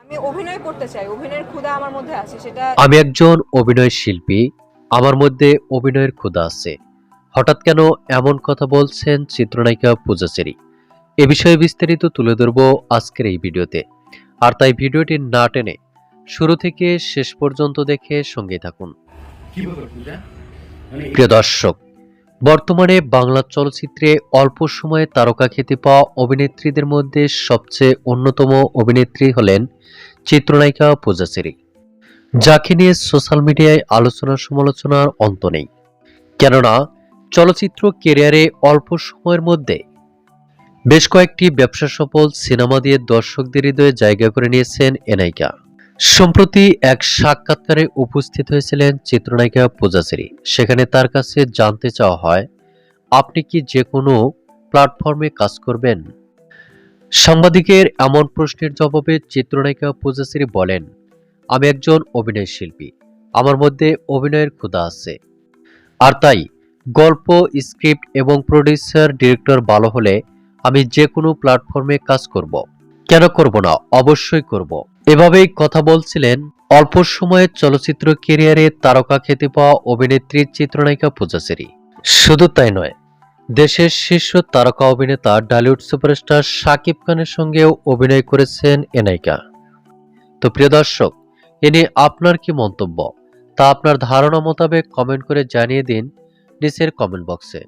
আমি অভিনয় করতে চাই অভিনয়ের ক্ষুধা আমার মধ্যে আছে সেটা আমি একজন অভিনয় শিল্পী আমার মধ্যে অভিনয়ের ক্ষুধা আছে। হঠাৎ কেন এমন কথা বলছেন চিত্রনায়িকা পূজাচেরি এ বিষয়ে বিস্তারিত তুলে ধরব আজকের এই ভিডিওতে। আর তাই ভিডিওটি না টেনে শুরু থেকে শেষ পর্যন্ত দেখে সঙ্গে থাকুন। কি ব্যাপার পূজা? মানে প্রিয় দর্শক বর্তমানে বাংলা চলচ্চিত্রে অল্প সময়ে তারকা খ্যাতি পাওয়া অভিনেত্রীদের মধ্যে সবচেয়ে অন্যতম অভিনেত্রী হলেন চিত্রনায়িকা পূজাচেরি যাকে নিয়ে সোশ্যাল মিডিয়ায় আলোচনা সমালোচনার অন্ত নেই। কেননা, চলচ্চিত্র কেরিয়ারে অল্প সময়ের মধ্যে বেশ কয়েকটি ব্যবসা সফল সিনেমা দিয়ে দর্শকদের হৃদয়ে জায়গা করে নিয়েছেন এ নায়িকা। সম্প্রতি এক সাক্ষাৎকারে উপস্থিত হয়েছিলেন চিত্রনায়িকা পূজাচেরি সেখানে তার কাছে জানতে চাওয়া হয়, আপনি কি যে কোনো প্ল্যাটফর্মে কাজ করবেন? সাংবাদিকের এমন প্রশ্নের জবাবে চিত্রনায়িকা পূজাশ্রী বলেন, আমি একজন অভিনয় শিল্পী, আমার মধ্যে অভিনয়ের ক্ষুধা আছে। আর তাই, গল্প, স্ক্রিপ্ট এবং প্রডিউসার, ডিরেক্টর ভালো হলে আমি যে কোনো প্ল্যাটফর্মে কাজ করব। কেন করব না? অবশ্যই করব। এভাবেই কথা বলছিলেন অল্প সময়ে চলচ্চিত্র কেরিয়ারে তারকা খেতে পাওয়া অভিনেত্রী চিত্রনায়িকা পূজাচেরি শুধু তাই নয়, দেশের শীর্ষ তারকা অভিনেতা ডালিউড সুপারস্টার শাকিব খানের সঙ্গেও অভিনয় করেছেন এ নায়িকা। তো প্রিয় দর্শক, এ নিয়ে আপনার কি মন্তব্য? তা আপনার ধারণা মোতাবেক কমেন্ট করে জানিয়ে দিন নিচের কমেন্ট বক্সে।